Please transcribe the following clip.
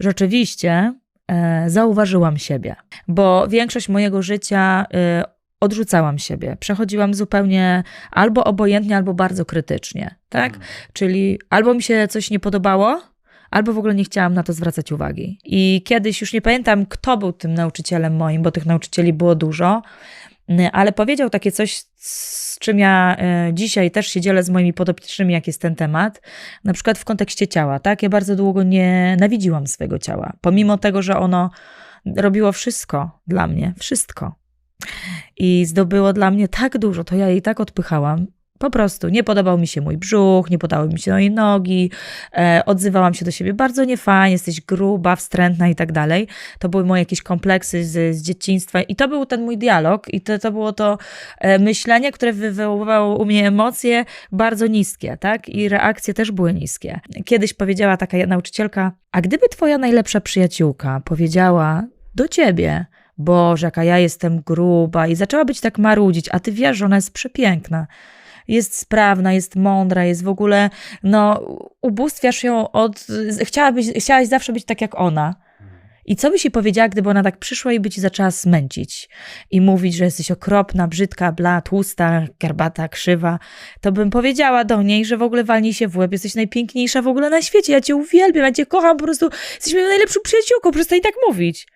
rzeczywiście e, zauważyłam siebie, bo większość mojego życia e, odrzucałam siebie. Przechodziłam zupełnie albo obojętnie, albo bardzo krytycznie, tak? Czyli albo mi się coś nie podobało, albo w ogóle nie chciałam na to zwracać uwagi. I kiedyś już nie pamiętam, kto był tym nauczycielem moim, bo tych nauczycieli było dużo, y, ale powiedział takie coś, z czym ja y, dzisiaj też się dzielę z moimi podopiecznymi, jak jest ten temat, na przykład w kontekście ciała, tak? Ja bardzo długo nienawidziłam swojego ciała, pomimo tego, że ono robiło wszystko dla mnie, wszystko. I zdobyło dla mnie tak dużo, to ja jej tak odpychałam. Po prostu nie podobał mi się mój brzuch, nie podobały mi się moje nogi, e, odzywałam się do siebie bardzo niefajnie, jesteś gruba, wstrętna i tak dalej. To były moje jakieś kompleksy z, z dzieciństwa i to był ten mój dialog i to, to było to e, myślenie, które wywoływało u mnie emocje bardzo niskie, tak? I reakcje też były niskie. Kiedyś powiedziała taka nauczycielka, a gdyby twoja najlepsza przyjaciółka powiedziała do ciebie, Boże, jaka ja jestem gruba i zaczęła być tak marudzić, a ty wiesz, że ona jest przepiękna. Jest sprawna, jest mądra, jest w ogóle, no, ubóstwiasz ją od, chciałabyś, chciałaś zawsze być tak jak ona. I co byś jej powiedziała, gdyby ona tak przyszła i by ci zaczęła smęcić i mówić, że jesteś okropna, brzydka, bla, tłusta, garbata, krzywa, to bym powiedziała do niej, że w ogóle walnij się w łeb, jesteś najpiękniejsza w ogóle na świecie, ja cię uwielbiam, ja cię kocham, po prostu jesteś moją najlepszą przyjaciółką, przestań tak mówić.